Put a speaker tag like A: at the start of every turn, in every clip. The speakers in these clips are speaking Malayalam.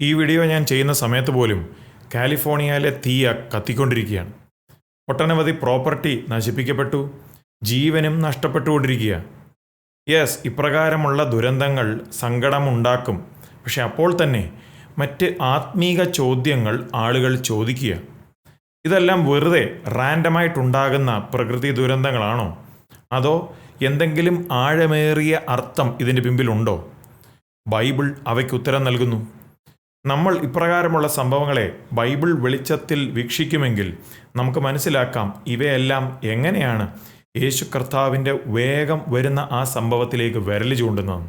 A: ഈ വീഡിയോ ഞാൻ ചെയ്യുന്ന സമയത്ത് പോലും കാലിഫോർണിയയിലെ തീയ കത്തിക്കൊണ്ടിരിക്കുകയാണ്. ഒട്ടനവധി പ്രോപ്പർട്ടി നശിപ്പിക്കപ്പെട്ടു. ജീവനും നഷ്ടപ്പെട്ടുകൊണ്ടിരിക്കുക യെസ് ഇപ്രകാരമുള്ള ദുരന്തങ്ങൾ സങ്കടമുണ്ടാക്കും. പക്ഷെ അപ്പോൾ തന്നെ മറ്റ് ആത്മീക ചോദ്യങ്ങൾ ആളുകൾ ചോദിക്കുക ഇതെല്ലാം വെറുതെ റാൻഡമായിട്ടുണ്ടാകുന്ന പ്രകൃതി ദുരന്തങ്ങളാണോ? അതോ എന്തെങ്കിലും ആഴമേറിയ അർത്ഥം ഇതിന്റെ പിമ്പിലുണ്ടോ? ബൈബിൾ അവയ്ക്ക് ഉത്തരം നൽകുന്നു. നമ്മൾ ഇപ്രകാരമുള്ള സംഭവങ്ങളെ ബൈബിൾ വെളിച്ചത്തിൽ വീക്ഷിക്കുമെങ്കിൽ നമുക്ക് മനസ്സിലാക്കാം ഇവയെല്ലാം എങ്ങനെയാണ് യേശു കർത്താവിന്റെ വേഗം വരുന്ന ആ സംഭവത്തിലേക്ക് വിരൽ ചൂണ്ടുന്നത്.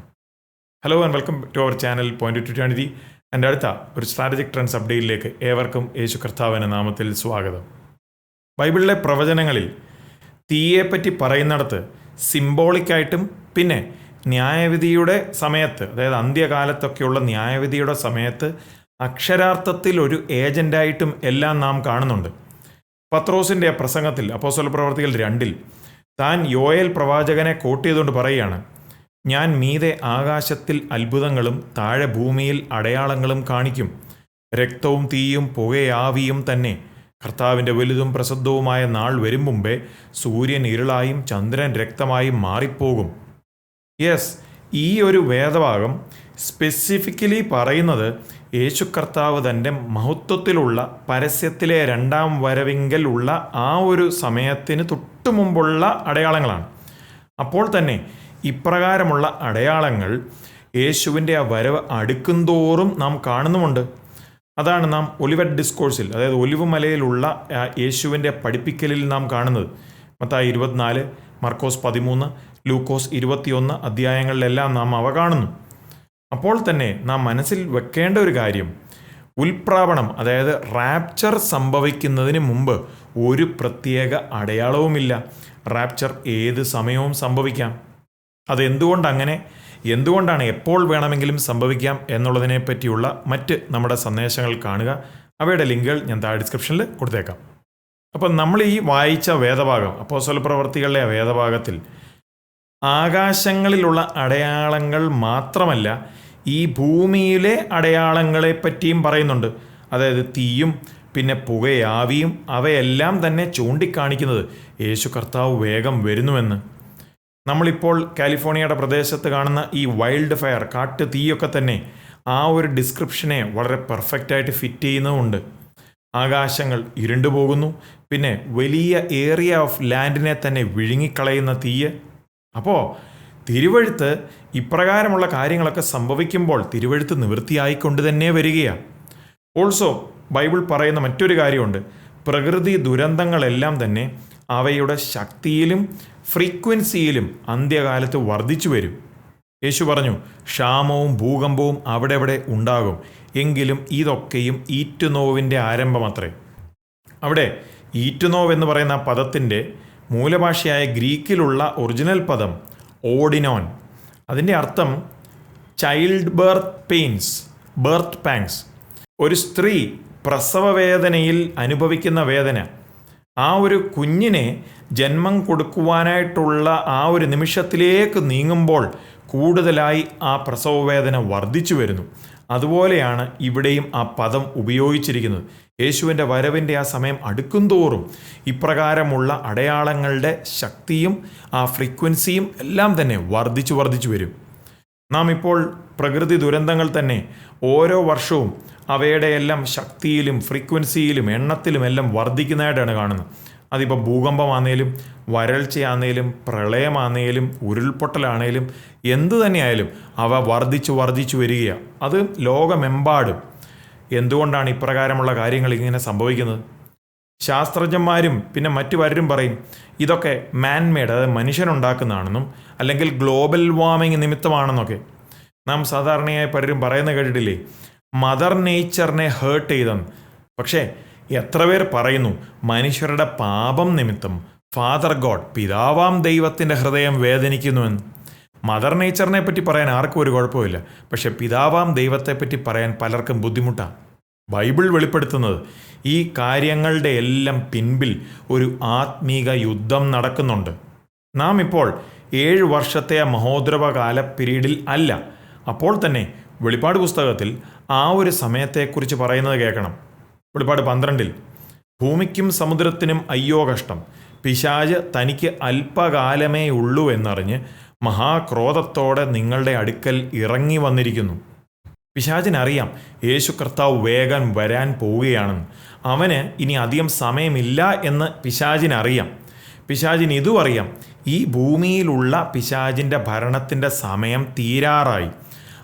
A: Hello and welcome to our channel point two twenty എന്റെ അടുത്ത ഒരു സ്ട്രാറ്റജിക് ട്രെൻഡ്സ് അപ്ഡേറ്റിലേക്ക് ഏവർക്കും യേശു കർത്താവിന്റെ നാമത്തിൽ സ്വാഗതം. ബൈബിളിലെ പ്രവചനങ്ങളിൽ തീയെപ്പറ്റി പറയുന്നിടത്ത് സിംബോളിക്കായിട്ടും പിന്നെ ന്യായവിധിയുടെ സമയത്ത് അതായത് അന്ത്യകാലത്തൊക്കെയുള്ള ന്യായവിധിയുടെ സമയത്ത് അക്ഷരാർത്ഥത്തിൽ ഒരു ഏജന്റായിട്ടും എല്ലാം നാം കാണുന്നുണ്ട്. പത്രോസിന്റെ പ്രസംഗത്തിൽ അപ്പോസ്വല പ്രവർത്തികൾ രണ്ടിൽ താൻ യോയൽ പ്രവാചകനെ കോട്ട് പറയുകയാണ് ഞാൻ മീതെ ആകാശത്തിൽ അത്ഭുതങ്ങളും താഴെ ഭൂമിയിൽ അടയാളങ്ങളും കാണിക്കും. രക്തവും തീയും പുകയാവിയും തന്നെ കർത്താവിന്റെ വലുതും പ്രസിദ്ധവുമായ നാൾ വരും മുമ്പേ സൂര്യൻ ഇരുളായും ചന്ദ്രൻ രക്തമായും മാറിപ്പോകും. യെസ് ഈ ഒരു വേദഭാഗം സ്പെസിഫിക്കലി പറയുന്നത് യേശു കർത്താവ് തന്റെ മഹത്വത്തിലുള്ള പരസ്യത്തിലെ രണ്ടാം വരവിങ്കൽ ഉള്ള ആ ഒരു സമയത്തിന് തൊട്ടു മുമ്പുള്ള അടയാളങ്ങളാണ്. അപ്പോൾ തന്നെ ഇപ്രകാരമുള്ള അടയാളങ്ങൾ യേശുവിന്റെ ആ വരവ് അടുക്കുംതോറും നാം കാണുന്നുമുണ്ട്. അതാണ് നാം ഒലിവറ്റ് ഡിസ്കോഴ്സിൽ അതായത് ഒലിവ് മലയിലുള്ള യേശുവിന്റെ പഠിപ്പിക്കലിൽ നാം കാണുന്നത്. മത്തായി ഇരുപത്തിനാല് മർക്കോസ് പതിമൂന്ന് ലൂക്കോസ് ഇരുപത്തിയൊന്ന് അധ്യായങ്ങളിലെല്ലാം നാം അവ കാണുന്നു. അപ്പോൾ തന്നെ നാം മനസ്സിൽ വെക്കേണ്ട ഒരു കാര്യം. ഉൽപ്രാവണം അതായത് റാപ്ചർ സംഭവിക്കുന്നതിന് മുമ്പ് ഒരു പ്രത്യേക അടയാളവുമില്ല. റാപ്ചർ ഏത് സമയവും സംഭവിക്കാം. അതെന്തുകൊണ്ട് അങ്ങനെ എന്തുകൊണ്ടാണ് എപ്പോൾ വേണമെങ്കിലും സംഭവിക്കാം എന്നുള്ളതിനെ പറ്റിയുള്ള മറ്റ് നമ്മുടെ സന്ദേശങ്ങൾ കാണുക. അവയുടെ ലിങ്കുകൾ ഞാൻ താഴെ ഡിസ്ക്രിപ്ഷനിൽ കൊടുത്തേക്കാം. അപ്പം നമ്മൾ ഈ വായിച്ച വേദഭാഗം അപ്പോസ്വല പ്രവർത്തികളുടെ വേദഭാഗത്തിൽ ആകാശങ്ങളിലുള്ള അടയാളങ്ങൾ മാത്രമല്ല ഈ ഭൂമിയിലെ അടയാളങ്ങളെ പറ്റിയും പറയുന്നുണ്ട്. അതായത് തീയും പിന്നെ പുകയാവിയും അവയെല്ലാം തന്നെ ചൂണ്ടിക്കാണിക്കുന്നത് യേശു കർത്താവ് വേഗം വരുന്നുവെന്ന്. നമ്മളിപ്പോൾ കാലിഫോർണിയയുടെ പ്രദേശത്ത് കാണുന്ന ഈ വൈൽഡ് ഫയർ കാട്ട് തീയൊക്കെ തന്നെ ആ ഒരു ഡിസ്ക്രിപ്ഷനെ വളരെ പെർഫെക്റ്റായിട്ട് ഫിറ്റ് ചെയ്യുന്നതുമുണ്ട്. ആകാശങ്ങൾ ഇരുണ്ടു പോകുന്നു പിന്നെ വലിയ ഏരിയ ഓഫ് ലാൻഡിനെ തന്നെ വിഴുങ്ങിക്കളയുന്ന തീയ് അപ്പോൾ തിരുവഴുത്ത് ഇപ്രകാരമുള്ള കാര്യങ്ങളൊക്കെ സംഭവിക്കുമ്പോൾ തിരുവഴുത്ത് നിവൃത്തിയായിക്കൊണ്ട് തന്നെ വരികയാണ് ഓൾസോ ബൈബിൾ പറയുന്ന മറ്റൊരു കാര്യമുണ്ട്. പ്രകൃതി ദുരന്തങ്ങളെല്ലാം തന്നെ അവയുടെ ശക്തിയിലും ഫ്രീക്വൻസിയിലും അന്ത്യകാലത്ത് വർദ്ധിച്ചു വരും. യേശു പറഞ്ഞു ക്ഷാമവും ഭൂകമ്പവും അവിടെ അവിടെ ഉണ്ടാകും. എങ്കിലും ഇതൊക്കെയും ഈറ്റുനോവിന്റെ ആരംഭമത്രേ. അവിടെ ഈറ്റുനോവ് എന്ന് പറയുന്ന പദത്തിന്റെ മൂലഭാഷയായ ഗ്രീക്കിലുള്ള ഒറിജിനൽ പദം ഓഡിനോൻ. അതിന്റെ അർത്ഥം child birth pains birth pangs ഒരു സ്ത്രീ പ്രസവവേദനയിൽ അനുഭവിക്കുന്ന വേദന. ആ ഒരു കുഞ്ഞിനെ ജന്മം കൊടുക്കുവാനായിട്ടുള്ള ആ ഒരു നിമിഷത്തിലേക്ക് നീങ്ങുമ്പോൾ കൂടുതലായി ആ പ്രസവവേദന വർദ്ധിച്ചു വരുന്നു. അതുപോലെയാണ് ഇവിടെയും ആ പദം ഉപയോഗിച്ചിരിക്കുന്നത്. യേശുവിന്റെ വരവിന്റെ ആ സമയം അടുക്കുംതോറും ഇപ്രകാരമുള്ള അടയാളങ്ങളുടെ ശക്തിയും ആ ഫ്രീക്വൻസിയും എല്ലാം തന്നെ വർദ്ധിച്ചു വർദ്ധിച്ചു വരും. നാം ഇപ്പോൾ പ്രകൃതി ദുരന്തങ്ങൾ തന്നെ ഓരോ വർഷവും അവയുടെ എല്ലാം ശക്തിയിലും ഫ്രീക്വൻസിയിലും എണ്ണത്തിലും എല്ലാം വർദ്ധിക്കുന്നതായിട്ടാണ് കാണുന്നത്. അതിപ്പോൾ ഭൂകമ്പമാണേലും വരൾച്ചയാണേലും പ്രളയമാണേലും ഉരുൾപൊട്ടലാണേലും എന്തു തന്നെയായാലും അവ വർദ്ധിച്ചു വർദ്ധിച്ചു വരികയാണ്. അത് ലോകമെമ്പാടും എന്തുകൊണ്ടാണ് ഇപ്രകാരമുള്ള കാര്യങ്ങൾ ഇങ്ങനെ സംഭവിക്കുന്നത്? ശാസ്ത്രജ്ഞന്മാരും പിന്നെ മറ്റു പലരും പറയും ഇതൊക്കെ മാൻമെയ്ഡ് അതായത് മനുഷ്യനുണ്ടാക്കുന്നതാണെന്നും അല്ലെങ്കിൽ ഗ്ലോബൽ വാർമിംഗ് നിമിത്തമാണെന്നൊക്കെ. നാം സാധാരണയായി പലരും പറയുന്ന കേട്ടിട്ടില്ലേ? മദർ നേച്ചറിനെ ഹേർട്ട് ചെയ്തെന്ന്. പക്ഷേ എത്ര പേർ പറയുന്നു മനുഷ്യരുടെ പാപം നിമിത്തം ഫാദർ ഗോഡ് പിതാവാം ദൈവത്തിന്റെ ഹൃദയം വേദനിക്കുന്നുവെന്ന്. മദർ നേച്ചറിനെ പറ്റി പറയാൻ ആർക്കും ഒരു കുഴപ്പമില്ല പക്ഷെ പിതാവാം ദൈവത്തെപ്പറ്റി പറയാൻ പലർക്കും ബുദ്ധിമുട്ടാണ് ബൈബിൾ വെളിപ്പെടുത്തുന്നത് ഈ കാര്യങ്ങളുടെ എല്ലാം പിൻപിൽ ഒരു ആത്മീക യുദ്ധം നടക്കുന്നുണ്ട്. നാം ഇപ്പോൾ ഏഴ് വർഷത്തെ മഹോദ്രവകാല പീരീഡിൽ അല്ല. അപ്പോൾ തന്നെ വെളിപ്പാട് പുസ്തകത്തിൽ ആ ഒരു സമയത്തെക്കുറിച്ച് പറയുന്നത് കേൾക്കണം. വെളിപ്പാട് പന്ത്രണ്ടിൽ ഭൂമിക്കും സമുദ്രത്തിനും അയ്യോ കഷ്ടം. പിശാജ് തനിക്ക് അല്പകാലമേ ഉള്ളൂ എന്നറിഞ്ഞ് മഹാക്രോധത്തോടെ നിങ്ങളുടെ അടുക്കൽ ഇറങ്ങി വന്നിരിക്കുന്നു. പിശാചിനറിയാം യേശു കർത്താവ് വേഗം വരാൻ പോവുകയാണെന്ന്. അവന് ഇനി അധികം സമയമില്ല എന്ന് പിശാചിനറിയാം. പിശാചിന് ഇതും അറിയാം ഈ ഭൂമിയിലുള്ള പിശാചിന്റെ ഭരണത്തിന്റെ സമയം തീരാറായി.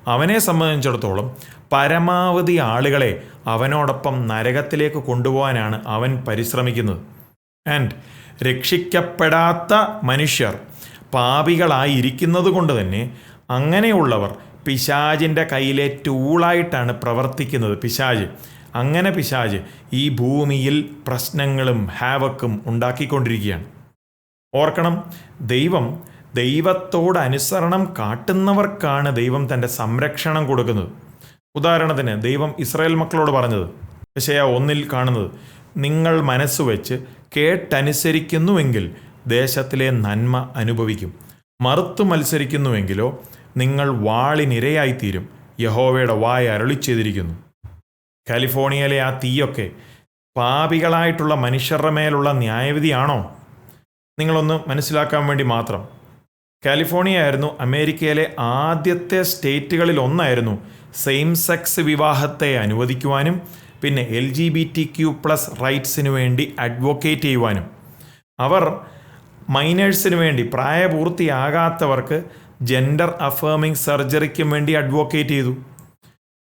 A: അവനെ സംബന്ധിച്ചിടത്തോളം പരമാവധി ആളുകളെ അവനോടൊപ്പം നരകത്തിലേക്ക് കൊണ്ടുപോകാനാണ് അവൻ പരിശ്രമിക്കുന്നത്. ആൻഡ് രക്ഷിക്കപ്പെടാത്ത മനുഷ്യർ പാപികളായിരിക്കുന്നത് കൊണ്ട് തന്നെ അങ്ങനെയുള്ളവർ പിശാജിന്റെ കയ്യിലെ ടൂളായിട്ടാണ് പ്രവർത്തിക്കുന്നത്. പിശാജ് അങ്ങനെ പിശാജ് ഈ ഭൂമിയിൽ പ്രശ്നങ്ങളും ഹാവക്കും ഉണ്ടാക്കിക്കൊണ്ടിരിക്കുകയാണ്. ഓർക്കണം ദൈവം ദൈവത്തോട് അനുസരണം കാട്ടുന്നവർക്കാണ് ദൈവം തന്റെ സംരക്ഷണം കൊടുക്കുന്നത്. ഉദാഹരണത്തിന് ദൈവം ഇസ്രായേൽ മക്കളോട് പറഞ്ഞത് പക്ഷേ ഒന്നിൽ കാണുന്നത് നിങ്ങൾ മനസ്സ് വെച്ച് കേട്ടനുസരിക്കുന്നുവെങ്കിൽ ദേശത്തിലെ നന്മ അനുഭവിക്കും. മറുത്തു മത്സരിക്കുന്നുവെങ്കിലോ നിങ്ങൾ വാളിനിരയായിത്തീരും. യഹോവയുടെ വായ അരളി ചെയ്തിരിക്കുന്നു കാലിഫോർണിയയിലെ ആ തീയൊക്കെ പാപികളായിട്ടുള്ള മനുഷ്യരുടെ മേലുള്ള ന്യായവിധിയാണോ? നിങ്ങളൊന്ന് മനസ്സിലാക്കാൻ വേണ്ടി മാത്രം. കാലിഫോർണിയ ആയിരുന്നു അമേരിക്കയിലെ ആദ്യത്തെ സ്റ്റേറ്റുകളിൽ ഒന്നായിരുന്നു സെയിം സെക്സ് വിവാഹത്തെ അനുവദിക്കുവാനും പിന്നെ L G B T Q plus റൈറ്റ്സിനു വേണ്ടി അഡ്വക്കേറ്റ് ചെയ്യുവാനും. അവർ മൈനേഴ്സിന് വേണ്ടി പ്രായപൂർത്തിയാകാത്തവർക്ക് ജെൻഡർ അഫേമിംഗ് സർജറിക്കും വേണ്ടി അഡ്വക്കേറ്റ് ചെയ്തു.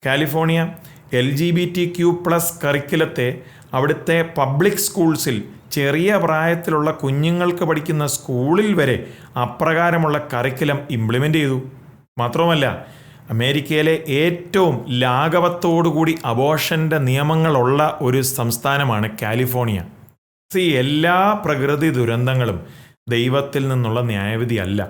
A: California L G B T Q plus കറിക്കുലത്തെ അവിടുത്തെ പബ്ലിക് സ്കൂൾസിൽ ചെറിയ പ്രായത്തിലുള്ള കുഞ്ഞുങ്ങൾക്ക് പഠിക്കുന്ന സ്കൂളിൽ വരെ അപ്രകാരമുള്ള കറിക്കുലം ഇംപ്ലിമെന്റ് ചെയ്തു. മാത്രമല്ല അമേരിക്കയിലെ ഏറ്റവും ലാഘവത്തോടുകൂടി അബോഷന്റെ നിയമങ്ങളുള്ള ഒരു സംസ്ഥാനമാണ് കാലിഫോർണിയ. സി എല്ലാ പ്രകൃതി ദുരന്തങ്ങളും ദൈവത്തിൽ നിന്നുള്ള ന്യായവിധി അല്ല.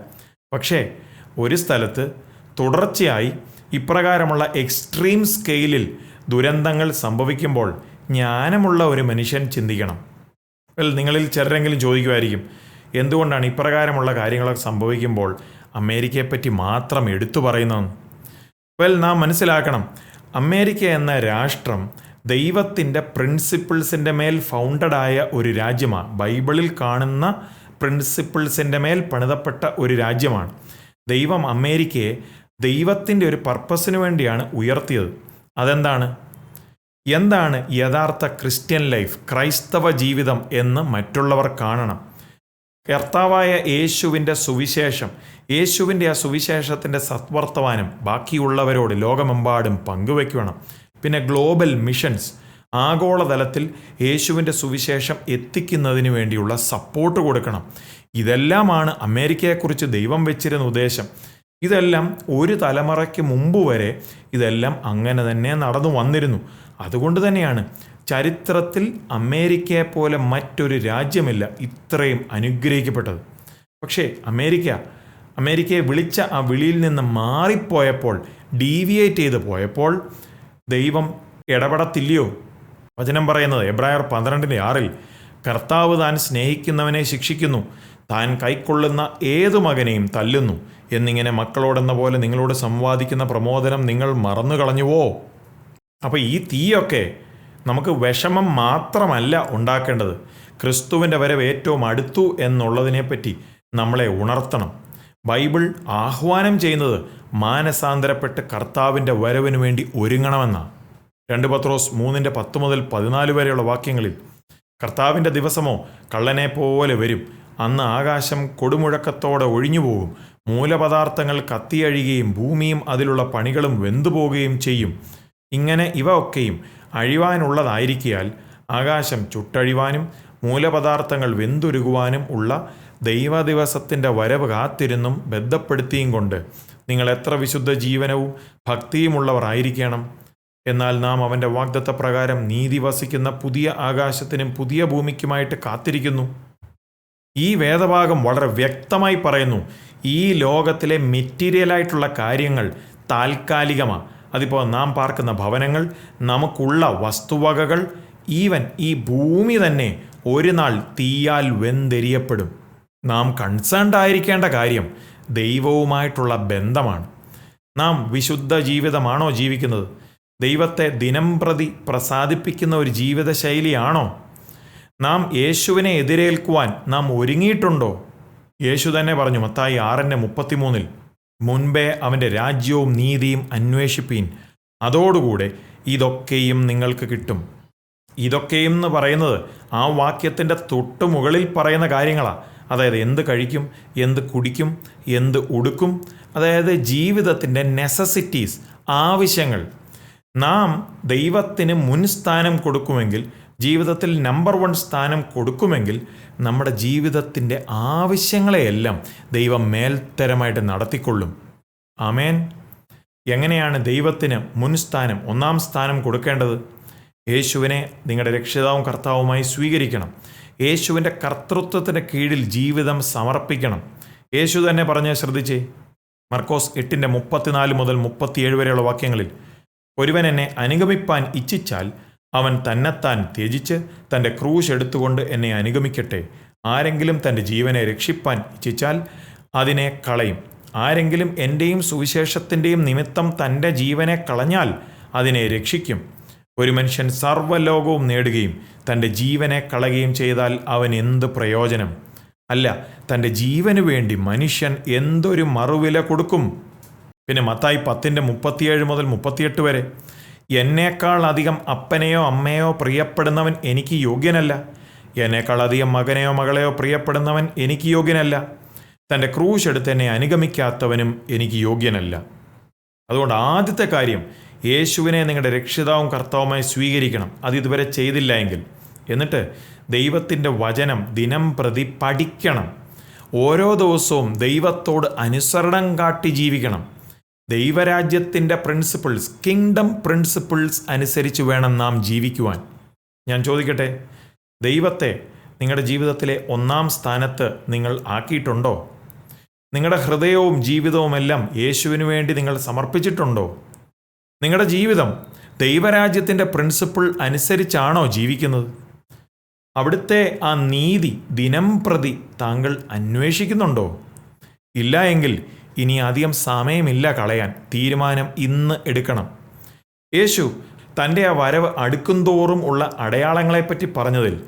A: പക്ഷേ ഒരു സ്ഥലത്ത് തുടർച്ചയായി ഇപ്രകാരമുള്ള എക്സ്ട്രീം സ്കെയിലിൽ ദുരന്തങ്ങൾ സംഭവിക്കുമ്പോൾ ജ്ഞാനമുള്ള ഒരു മനുഷ്യൻ ചിന്തിക്കണം. വെൽ നിങ്ങളിൽ ചിലരെങ്കിലും ചോദിക്കുമായിരിക്കും എന്തുകൊണ്ടാണ് ഇപ്രകാരമുള്ള കാര്യങ്ങളൊക്കെ സംഭവിക്കുമ്പോൾ അമേരിക്കയെപ്പറ്റി മാത്രം എടുത്തു പറയുന്നതെന്ന്? വെൽ നാം മനസ്സിലാക്കണം അമേരിക്ക എന്ന രാഷ്ട്രം ദൈവത്തിന്റെ പ്രിൻസിപ്പിൾസിന്റെ മേൽ ഫൗണ്ടഡായ ഒരു രാജ്യമാണ്. ബൈബിളിൽ കാണുന്ന പ്രിൻസിപ്പിൾസിന്റെ മേൽ പണിതപ്പെട്ട ഒരു രാജ്യമാണ്. ദൈവം അമേരിക്കയെ ദൈവത്തിന്റെ ഒരു പർപ്പസിന് വേണ്ടിയാണ് ഉയർത്തിയത്. അതെന്താണ്? എന്താണ് യഥാർത്ഥ ക്രിസ്ത്യൻ ലൈഫ് ക്രൈസ്തവ ജീവിതം എന്ന് മറ്റുള്ളവർ കാണണം. കർത്താവായ യേശുവിന്റെ സുവിശേഷം യേശുവിന്റെ ആ സുവിശേഷത്തിന്റെ സത്വർത്തമാനം ബാക്കിയുള്ളവരോട് ലോകമെമ്പാടും പങ്കുവയ്ക്കണം പിന്നെ ഗ്ലോബൽ മിഷൻസ് ആഗോളതലത്തിൽ യേശുവിന്റെ സുവിശേഷം എത്തിക്കുന്നതിന് വേണ്ടിയുള്ള സപ്പോർട്ട് കൊടുക്കണം. ഇതെല്ലാമാണ് അമേരിക്കയെക്കുറിച്ച് ദൈവം വെച്ചിരുന്ന ഉദ്ദേശം. ഇതെല്ലാം ഒരു തലമുറയ്ക്ക് മുമ്പ് വരെ ഇതെല്ലാം അങ്ങനെ തന്നെ നടന്നു വന്നിരുന്നു. അതുകൊണ്ട് തന്നെയാണ് ചരിത്രത്തിൽ അമേരിക്കയെ പോലെ മറ്റൊരു രാജ്യമില്ല ഇത്രയും അനുഗ്രഹിക്കപ്പെട്ടത്. പക്ഷേ അമേരിക്ക അമേരിക്കയെ വിളിച്ച ആ വിളിയിൽ നിന്ന് മാറിപ്പോയപ്പോൾ ഡീവിയേറ്റ് ചെയ്ത് പോയപ്പോൾ ദൈവം ഇടപെടത്തില്ലയോ? വചനം പറയുന്നത് എബ്രായർ പന്ത്രണ്ടിന്റെ ആറിൽ കർത്താവ് താൻ സ്നേഹിക്കുന്നവനെ ശിക്ഷിക്കുന്നു. താൻ കൈക്കൊള്ളുന്ന ഏതു മകനെയും തല്ലുന്നു. എന്നിങ്ങനെ മക്കളോടെന്ന പോലെ നിങ്ങളോട് സംവാദിക്കുന്ന പ്രമോദനം നിങ്ങൾ മറന്നു കളഞ്ഞുവോ? അപ്പോൾ ഈ തീയൊക്കെ നമുക്ക് വിഷമം മാത്രമല്ല ഉണ്ടാക്കേണ്ടത്. ക്രിസ്തുവിന്റെ വരവ് ഏറ്റവും അടുത്തു എന്നുള്ളതിനെപ്പറ്റി നമ്മളെ ഉണർത്തണം. ബൈബിൾ ആഹ്വാനം ചെയ്യുന്നത് മാനസാന്തരപ്പെട്ട് കർത്താവിന്റെ വരവിന് വേണ്ടി ഒരുങ്ങണമെന്നാണ്. രണ്ട് പത്രോസ് മൂന്നിന്റെ പത്ത് മുതൽ പതിനാല് വരെയുള്ള വാക്യങ്ങളിൽ കർത്താവിന്റെ ദിവസമോ കള്ളനെ പോലെ വരും. അന്ന് ആകാശം കൊടുമുഴക്കത്തോടെ ഒഴിഞ്ഞുപോകും. മൂലപദാർത്ഥങ്ങൾ കത്തിയഴിയുകയും ഭൂമിയും അതിലുള്ള പണികളും വെന്തുപോകുകയും ചെയ്യും. ഇങ്ങനെ ഇവ ഒക്കെയും അഴിവാനുള്ളതായിരിക്കാൽ ആകാശം ചുട്ടഴിവാനും മൂലപദാർത്ഥങ്ങൾ വെന്തുരുകുവാനും ഉള്ള ദൈവദിവസത്തിന്റെ വരവ് കാത്തിരുന്നും ബന്ധപ്പെടുത്തിയും കൊണ്ട് നിങ്ങൾ എത്ര വിശുദ്ധ ജീവനവും ഭക്തിയുമുള്ളവർ ആയിരിക്കണം. എന്നാൽ നാം അവന്റെ വാഗ്ദത്ത പ്രകാരം നീതി വസിക്കുന്ന പുതിയ ആകാശത്തിനും പുതിയ ഭൂമിക്കുമായിട്ട് കാത്തിരിക്കുന്നു. ഈ വേദഭാഗം വളരെ വ്യക്തമായി പറയുന്നു ഈ ലോകത്തിലെ മെറ്റീരിയലായിട്ടുള്ള കാര്യങ്ങൾ താൽക്കാലികമാണ് അതിപ്പോൾ നാം പാർക്കുന്ന ഭവനങ്ങൾ നമുക്കുള്ള വസ്തുവകകൾ ഈവൻ ഈ ഭൂമി തന്നെ ഒരു നാൾ തീയാൽ വെന്തെരിയപ്പെടും. നാം കൺസേൺഡ് ആയിരിക്കേണ്ട കാര്യം ദൈവവുമായിട്ടുള്ള ബന്ധമാണ്. നാം വിശുദ്ധ ജീവിതമാണോ ജീവിക്കുന്നത്? ദൈവത്തെ ദിനം പ്രതി പ്രസാദിപ്പിക്കുന്ന ഒരു ജീവിതശൈലിയാണോ? നാം യേശുവിനെ എതിരേൽക്കുവാൻ നാം ഒരുങ്ങിയിട്ടുണ്ടോ? യേശു തന്നെ പറഞ്ഞു മത്തായി ആറിന്റെ മുപ്പത്തിമൂന്നിൽ മുൻപേ അവന്റെ രാജ്യവും നീതിയും അന്വേഷിപ്പീൻ. അതോടുകൂടെ ഇതൊക്കെയും നിങ്ങൾക്ക് കിട്ടും. ഇതൊക്കെയും എന്ന് പറയുന്നത് ആ വാക്യത്തിന്റെ തൊട്ട് മുകളിൽ പറയുന്ന കാര്യങ്ങളാണ് അതായത് എന്ത് കഴിക്കും എന്ത് കുടിക്കും എന്ത് ഉടുക്കും അതായത് ജീവിതത്തിന്റെ നെസസിറ്റീസ് ആവശ്യങ്ങൾ. നാം ദൈവത്തിന് മുൻസ്ഥാനം കൊടുക്കുമെങ്കിൽ ജീവിതത്തിൽ നമ്പർ വൺ സ്ഥാനം കൊടുക്കുമെങ്കിൽ നമ്മുടെ ജീവിതത്തിന്റെ ആവശ്യങ്ങളെയെല്ലാം ദൈവം മേൽത്തരമായിട്ട് നടത്തിക്കൊള്ളും. ആമേൻ. എങ്ങനെയാണ് ദൈവത്തിന് മുൻസ്ഥാനം ഒന്നാം സ്ഥാനം കൊടുക്കേണ്ടത്? യേശുവിനെ നിങ്ങളുടെ രക്ഷിതാവും കർത്താവുമായി സ്വീകരിക്കണം. യേശുവിന്റെ കർത്തൃത്വത്തിന്റെ കീഴിൽ ജീവിതം സമർപ്പിക്കണം. യേശു തന്നെ പറഞ്ഞ് ശ്രദ്ധിച്ചേ. മർക്കോസ് എട്ടിന്റെ മുപ്പത്തിനാല് മുതൽ മുപ്പത്തിയേഴ് വരെയുള്ള വാക്യങ്ങളിൽ ഒരുവൻ എന്നെ അനുഗമിപ്പാൻ ഇച്ഛിച്ചാൽ അവൻ തന്നെത്താൻ ത്യജിച്ച് തന്റെ ക്രൂശ് എടുത്തുകൊണ്ട് എന്നെ അനുഗമിക്കട്ടെ. ആരെങ്കിലും തന്റെ ജീവനെ രക്ഷിപ്പാൻ ഇച്ഛിച്ചാൽ അതിനെ കളയും. ആരെങ്കിലും എന്റെയും സുവിശേഷത്തിന്റെയും നിമിത്തം തന്റെ ജീവനെ കളഞ്ഞാൽ അതിനെ രക്ഷിക്കും. ഒരു മനുഷ്യൻ സർവലോകവും നേടുകയും തന്റെ ജീവനെ കളയുകയും ചെയ്താൽ അവൻ എന്ത് പ്രയോജനം? അല്ല തന്റെ ജീവന് വേണ്ടി മനുഷ്യൻ എന്തൊരു മറുവില കൊടുക്കും? പിന്നെ മത്തായി പത്തിന്റെ മുപ്പത്തിയേഴ് മുതൽ മുപ്പത്തിയെട്ട് വരെ എന്നേക്കാൾ അധികം അപ്പനെയോ അമ്മയോ പ്രിയപ്പെടുന്നവൻ എനിക്ക് യോഗ്യനല്ല. എന്നേക്കാൾ അധികം മകനെയോ മകളെയോ പ്രിയപ്പെടുന്നവൻ എനിക്ക് യോഗ്യനല്ല. തന്റെ ക്രൂശ് എടുത്ത് എന്നെ അനുഗമിക്കാത്തവനും എനിക്ക് യോഗ്യനല്ല. അതുകൊണ്ട് ആദ്യത്തെ കാര്യം യേശുവിനെ നിങ്ങളുടെ രക്ഷിതാവും കർത്താവുമായി സ്വീകരിക്കണം. അത് ഇതുവരെ ചെയ്തില്ല എങ്കിൽ. എന്നിട്ട് ദൈവത്തിന്റെ വചനം ദിനം പ്രതി പഠിക്കണം. ഓരോ ദിവസവും ദൈവത്തോട് അനുസരണം കാട്ടി ജീവിക്കണം. ദൈവരാജ്യത്തിന്റെ പ്രിൻസിപ്പിൾസ് കിങ്ഡം പ്രിൻസിപ്പിൾസ് അനുസരിച്ച് വേണം നാം ജീവിക്കുവാൻ. ഞാൻ ചോദിക്കട്ടെ ദൈവത്തെ നിങ്ങളുടെ ജീവിതത്തിലെ ഒന്നാം സ്ഥാനത്ത് നിങ്ങൾ ആക്കിയിട്ടുണ്ടോ? നിങ്ങളുടെ ഹൃദയവും ജീവിതവും എല്ലാം യേശുവിനു വേണ്ടി നിങ്ങൾ സമർപ്പിച്ചിട്ടുണ്ടോ? നിങ്ങളുടെ ജീവിതം ദൈവരാജ്യത്തിന്റെ പ്രിൻസിപ്പിൾ അനുസരിച്ചാണോ ജീവിക്കുന്നത്? അവിടുത്തെ ആ നീതി ദിനം പ്രതി താങ്കൾ അന്വേഷിക്കുന്നുണ്ടോ? ഇല്ല എങ്കിൽ ഇനി അധികം സമയമില്ല കളയാൻ. തീരുമാനം ഇന്ന് എടുക്കണം. യേശു തന്റെ ആ വരവ് അടുക്കുംതോറും ഉള്ള അടയാളങ്ങളെപ്പറ്റി പറഞ്ഞതിൽ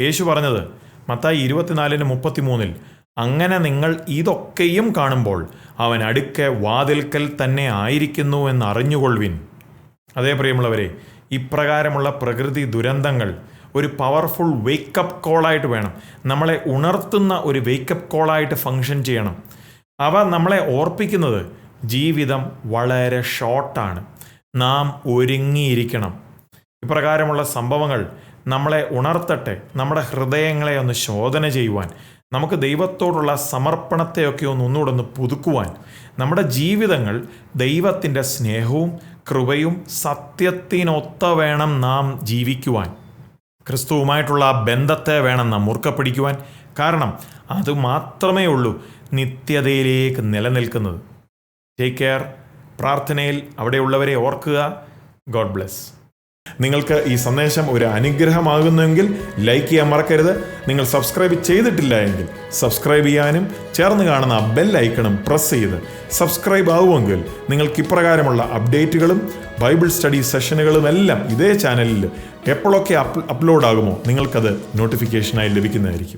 A: യേശു പറഞ്ഞത് മത്തായി ഇരുപത്തിനാലിന് മുപ്പത്തിമൂന്നിൽ അങ്ങനെ നിങ്ങൾ ഇതൊക്കെയും കാണുമ്പോൾ അവൻ അടുക്കെ വാതിൽക്കൽ തന്നെ ആയിരിക്കുന്നു എന്നറിഞ്ഞുകൊള്ളുവിൻ. അതേ പ്രിയമുള്ളവരെ ഇപ്രകാരമുള്ള പ്രകൃതി ദുരന്തങ്ങൾ ഒരു പവർഫുൾ വേക്കപ്പ് കോളായിട്ട് വേണം. നമ്മളെ ഉണർത്തുന്ന ഒരു വേക്കപ്പ് കോളായിട്ട് ഫങ്ഷൻ ചെയ്യണം. അവ നമ്മളെ ഓർപ്പിക്കുന്നത് ജീവിതം വളരെ ഷോർട്ടാണ് നാം ഒരുങ്ങിയിരിക്കണം. ഇപ്രകാരമുള്ള സംഭവങ്ങൾ നമ്മളെ ഉണർത്തട്ടെ നമ്മുടെ ഹൃദയങ്ങളെ ഒന്ന് ശോധന ചെയ്യുവാൻ നമുക്ക് ദൈവത്തോടുള്ള സമർപ്പണത്തെയൊക്കെ ഒന്ന് ഒന്നുകൂടെ ഒന്ന് പുതുക്കുവാൻ നമ്മുടെ ജീവിതങ്ങൾ ദൈവത്തിന്റെ സ്നേഹവും കൃപയും സത്യത്തിനൊത്ത വേണം നാം ജീവിക്കുവാൻ. ക്രിസ്തുവുമായിട്ടുള്ള ആ ബന്ധത്തെ വേണം നാം മുറുക്കപ്പിടിക്കുവാൻ കാരണം അത് മാത്രമേ ഉള്ളൂ. നിത്യതയിലേക്ക് നിലനിൽക്കുന്നത്. ടേക്ക് കെയർ പ്രാർത്ഥനയിൽ അവിടെയുള്ളവരെ ഓർക്കുക. ഗോഡ് ബ്ലെസ് നിങ്ങൾക്ക് ഈ സന്ദേശം ഒരു അനുഗ്രഹമാകുന്നുവെങ്കിൽ ലൈക്ക് ചെയ്യാൻ മറക്കരുത്. നിങ്ങൾ സബ്സ്ക്രൈബ് ചെയ്തിട്ടില്ല എങ്കിൽ സബ്സ്ക്രൈബ് ചെയ്യാനും ചേർന്ന് കാണുന്ന ബെൽ ഐക്കണും പ്രസ് ചെയ്ത് സബ്സ്ക്രൈബ് ആവുമെങ്കിൽ നിങ്ങൾക്ക് ഇപ്രകാരമുള്ള അപ്ഡേറ്റുകളും ബൈബിൾ സ്റ്റഡി സെഷനുകളും എല്ലാം ഇതേ ചാനലിൽ എപ്പോഴൊക്കെ അപ്ലോഡ് ആകുമോ നിങ്ങൾക്കത് നോട്ടിഫിക്കേഷനായി ലഭിക്കുന്നതായിരിക്കും.